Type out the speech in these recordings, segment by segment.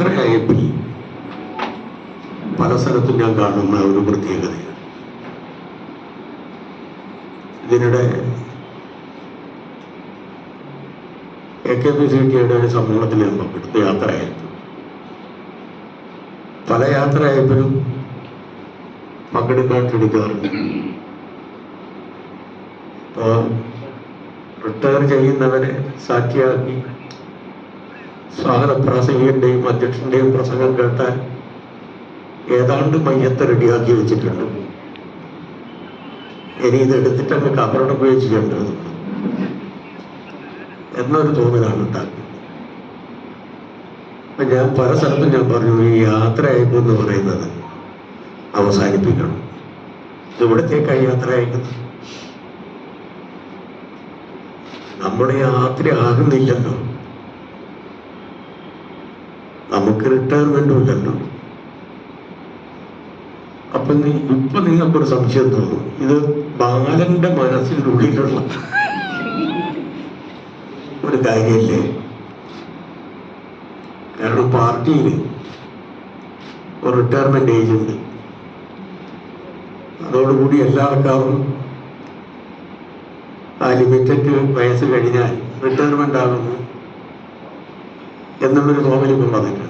യാത്രയയപ്പിൽ പല സ്ഥലത്തും ഞാൻ കാണുന്ന ഒരു പ്രത്യേകതയാണ്. ഇതിനിടെ എ കെ പി സി ടിയുടെ ഒരു സമ്മേളനത്തിൽ ഞാൻ പങ്കെടുത്തു യാത്രയായിരുന്നു. പല യാത്രയായപ്പോഴും പങ്കെടുക്കാൻ അപ്പോൾ റിട്ടയർ ചെയ്യുന്നവരെ സാക്ഷിയാക്കി സ്വാഗത പ്രാസംഗികന്റെയും അധ്യക്ഷന്റെയും പ്രസംഗം കേട്ടാൽ ഏതാണ്ട് മയ്യത്തെ റെഡിയാക്കി വെച്ചിട്ടുണ്ട്. ഇനി ഇത് എടുത്തിട്ട് അങ്ങ് കബറോടെ പോയി ചെയ്യേണ്ടത് എന്നൊരു തോന്നലാണ് ഉണ്ടാക്കുന്നത് ഞാൻ പല സ്ഥലത്തും ഞാൻ പറഞ്ഞു ഈ യാത്രയപ്പ് എന്ന് പറയുന്നത് അവസാനിപ്പിക്കണം. ഇവിടത്തേക്കാണ് യാത്ര അയക്കുന്നത്. നമ്മുടെ യാത്ര ആകുന്നില്ലല്ലോ. നമുക്ക് റിട്ടയർമെന്റ് ഇല്ലല്ലോ അപ്പൊ നീ ഇപ്പൊ നിങ്ങൾക്കൊരു സംശയം തോന്നും. ഇത് ബാലന്റെ മനസ്സിനുള്ളിലുള്ള ഒരു കാര്യമല്ലേ കാരണം പാർട്ടിയിൽ ഒരു റിട്ടയർമെന്റ് ഏജ് ഉണ്ട്. അതോടുകൂടി എല്ലാ ആൾക്കാരും ആ ലിമിറ്റഡ് വയസ്സ് കഴിഞ്ഞാൽ റിട്ടയർമെന്റ് ആകുന്നു. എന്നുള്ളൊരു തോന്നൽ ഇപ്പം വന്നിട്ടുണ്ട്.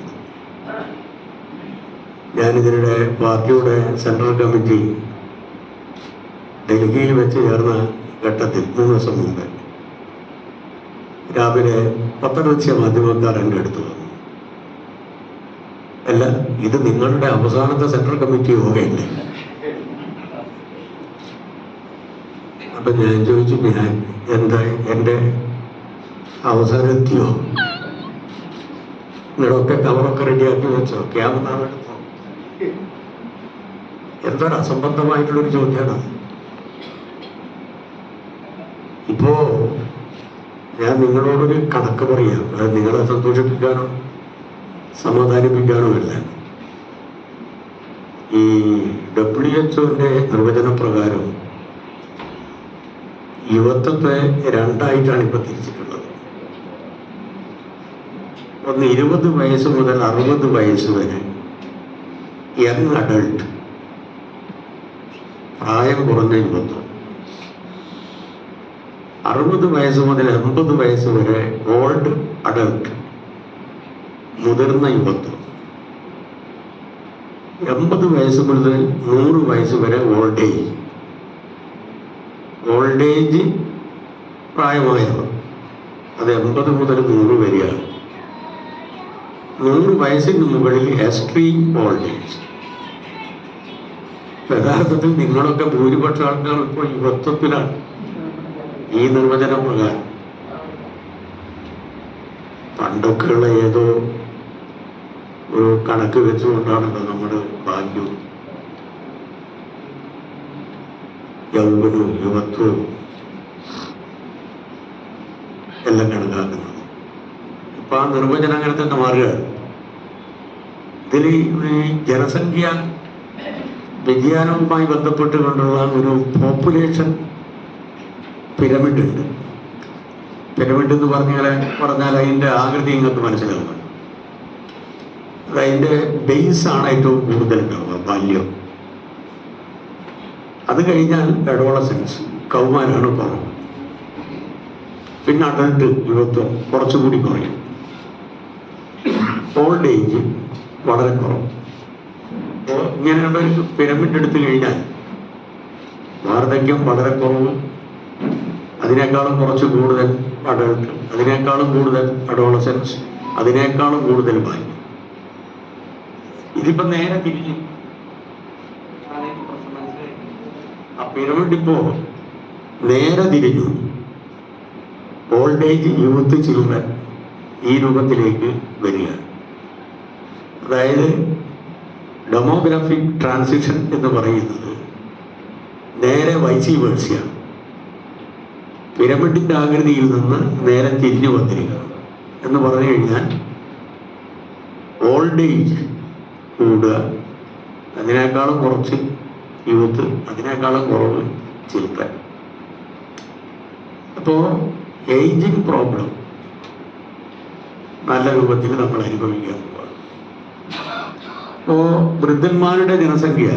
ഞാനിതിനിടെ പാർട്ടിയുടെ സെൻട്രൽ കമ്മിറ്റി ഡൽഹിയിൽ വെച്ച് ചേർന്ന ഘട്ടത്തിൽ മൂന്ന് ദിവസം മുമ്പ് രാവിലെ പത്രദൃശ്യ മാധ്യമക്കാർ എന്റെ അടുത്ത് വന്നു. അല്ല ഇത് നിങ്ങളുടെ അവസാനത്തെ സെൻട്രൽ കമ്മിറ്റി യോഗയല്ലേ അപ്പൊ ഞാൻ ചോദിച്ചു ഞാൻ എന്താ എന്റെ അവസാനം നിങ്ങളൊക്കെ കവറൊക്കെ റെഡിയാക്കി വെച്ചോ? ക്യാമറ എടുത്തോ? എന്തൊരു അസംബന്ധമായിട്ടുള്ളൊരു ചോദ്യമാണ്. ഇപ്പോ ഞാൻ നിങ്ങളോടൊരു കണക്ക് പറയാം. നിങ്ങളെ സന്തോഷിപ്പിക്കാനോ സമാധാനിപ്പിക്കാനോ അല്ല. ഈ ഡബ്ല്യു എച്ച്ഒന്റെ നിർവചന പ്രകാരം യുവത്വത്തെ രണ്ടായിട്ടാണ് ഇപ്പൊ തിരിച്ചിട്ടുള്ളത്. ഒന്ന് ഇരുപത് വയസ്സ് മുതൽ അറുപത് വയസ്സ് വരെ. യങ് അഡൾട്ട് പ്രായം കുറഞ്ഞ യുവത്വം. അറുപത് വയസ്സ് മുതൽ എൺപത് വയസ്സ് വരെ ഓൾഡ് അഡൾട്ട് മുതിർന്ന യുവത്വം. എൺപത് വയസ്സ് മുതൽ നൂറ് വയസ്സ് വരെ ഓൾഡ് ഏജ് ഓൾഡ് ഏജ് പ്രായമായവർ. അത് എൺപത് മുതൽ നൂറ് വരെയാണ്. നൂറ് വയസ്സിന് മുകളിൽ എക്സ്ട്രീം ഓൾഡ് യഥാർത്ഥത്തിൽ നിങ്ങളൊക്കെ ഭൂരിപക്ഷ ആൾക്കാർ ഇപ്പോൾ യുവത്വത്തിലാണ്. ഈ നിർവചന പ്രകാരം. പണ്ടൊക്കെയുള്ള ഏതോ ഒരു കണക്ക് വെച്ചുകൊണ്ടാണല്ലോ നമ്മുടെ ഭാഗ്യവും യൗവനവും യുവത്വവും എല്ലാം കണക്കാക്കുന്നത്. ഇപ്പൊ ആ നിർവചനം അങ്ങനെ തന്നെ മാറുകയാണ്. ഇതിൽ ജനസംഖ്യ വ്യതിയാനവുമായി ബന്ധപ്പെട്ടുകൊണ്ടുള്ള ഒരു പോപ്പുലേഷൻ പിരമിഡ് ഉണ്ട്. പിരമിഡ് എന്ന് പറഞ്ഞാൽ പറഞ്ഞാൽ അതിന്റെ ആകൃതി നിങ്ങൾക്ക് മനസ്സിലാവും അതിന്റെ ആണ് ഏറ്റവും കൂടുതൽ ഉണ്ടാവുക ബാല്യം. അത് കഴിഞ്ഞാൽ അഡോളസൻസ് കൗമാരാണ് കുറവ്. പിന്നെ അഡൽട്ട് യുവത്വം കുറച്ചുകൂടി കുറയും. ഓൾഡ് ഏജ് വളരെ കുറവ്. ഇങ്ങനെയുള്ള ഒരു പിരമിഡ് എടുത്തു കഴിഞ്ഞാൽ വാർദ്ധക്യം വളരെ കുറവ്. അതിനേക്കാളും കുറച്ച് കൂടുതൽ അഡൾട്ട് അതിനേക്കാളും കൂടുതൽ അഡോളസൻസ് അതിനേക്കാളും കൂടുതൽ ബാല്യം ഇതിപ്പോ നേരെ തിരിഞ്ഞു ആ പിരമിഡ് ഇപ്പോ നേരെ തിരിഞ്ഞു. ഓൾഡ് ഏജ് യൂത്ത് ചിൽഡ്രൻ ഈ രൂപത്തിലേക്ക് വരികയാണ്. അതായത് ഡെമോഗ്രാഫിക് ട്രാൻസിഷൻ എന്ന് പറയുന്നത് നേരെ വൈസി വേഴ്സിയാണ് പിരമിഡിന്റെ ആകൃതിയിൽ നിന്ന് നേരെ തിരിഞ്ഞു വന്നിരിക്കുക എന്ന് പറഞ്ഞു കഴിഞ്ഞാൽ ഓൾഡ് ഏജ് കൂടുക അതിനേക്കാളും കുറച്ച് യൂത്ത് അതിനേക്കാളും കുറവ് ചിൽഡ്രൻ അപ്പോ ഏജിങ് പ്രോബ്ലം നല്ല രൂപത്തിൽ നമ്മൾ അപ്പോ വൃദ്ധന്മാരുടെ ജനസംഖ്യ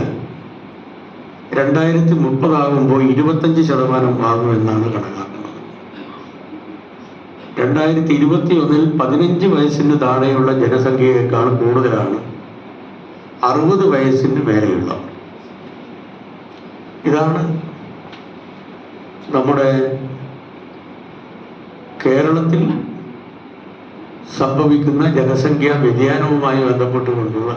രണ്ടായിരത്തി മുപ്പതാകുമ്പോൾ ഇരുപത്തഞ്ച് ശതമാനം ആകുമെന്നാണ് കണക്കാക്കുന്നത്. രണ്ടായിരത്തി ഇരുപത്തി ഒന്നിൽ പതിനഞ്ച് വയസ്സിന് താഴെയുള്ള ജനസംഖ്യയേക്കാൾ കൂടുതലാണ് അറുപത് വയസ്സിന് മേലെയുള്ളവർ ഇതാണ് നമ്മുടെ കേരളത്തിൽ സംഭവിക്കുന്ന ജനസംഖ്യാ വ്യതിയാനവുമായി ബന്ധപ്പെട്ടുകൊണ്ടുള്ള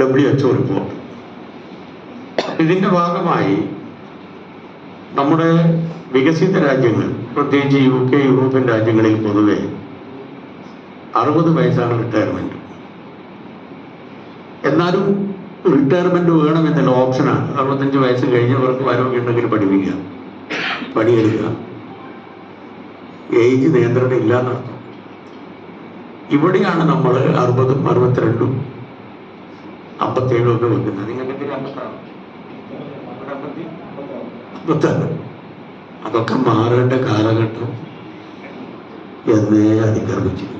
ഡബ്ല്യു എച്ച്ഒ റിപ്പോർട്ട് ഇതിന്റെ ഭാഗമായി നമ്മുടെ വികസിത രാജ്യങ്ങൾ പ്രത്യേകിച്ച് യു കെ യൂറോപ്യൻ രാജ്യങ്ങളിൽ പൊതുവെ അറുപത് വയസ്സാണ് റിട്ടയർമെന്റ് എന്നാലും റിട്ടയർമെന്റ് വേണമെന്നുള്ള ഓപ്ഷനാണ് അറുപത്തഞ്ച് വയസ്സ് കഴിഞ്ഞവർക്ക് ആരോഗ്യം ഉണ്ടെങ്കിൽ പഠിപ്പിക്കുക പണിയെടുക്കുക. ഏജ് നിയന്ത്രണം ഇല്ല ഇവിടെയാണ് നമ്മൾ അറുപതും അറുപത്തിരണ്ടും അമ്പത്തേഴും ഒക്കെ വെക്കുന്നത് നിങ്ങൾക്ക് അമ്പത്താറ്. അമ്പത്താറ്. അതൊക്കെ മാറേണ്ട കാലഘട്ടം എന്നേ അതിക്രമിച്ചിരിക്കുന്നു